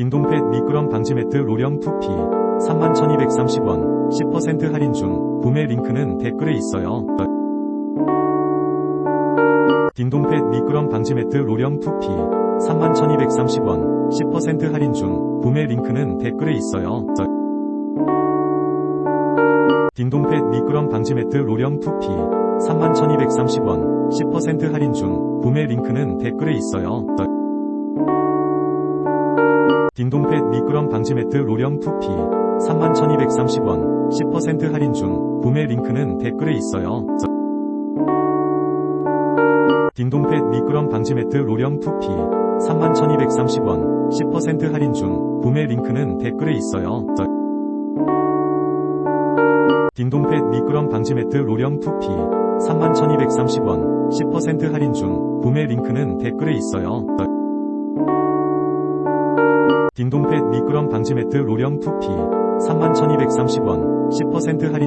딩동펫 미끄럼 방지 매트 로령 2P 31,230원 10% 할인 중 구매 링크는 댓글에 있어요. 딩동펫 미끄럼 방지 매트 로령 2P 31,230원 10% 할인 중 구매 링크는 댓글에 있어요. 딩동펫 미끄럼 방지 매트 로령 2P 31,230원 10% 할인 중 구매 링크는 댓글에 있어요. 딩동펫 미끄럼 방지 매트 로령 2P 31,230원 10% 할인 중 구매 링크는 댓글에 있어요. 딩동펫 미끄럼 방지 매트 로령 2P 31,230원 10% 할인 중 구매 링크는 댓글에 있어요. 딩동펫 미끄럼 방지 매트 로령 2P 31,230원 10% 할인 중 구매 링크는 댓글에 있어요. 딩동펫 미끄럼 방지 매트 로령 2P 31,230원. 10% 할인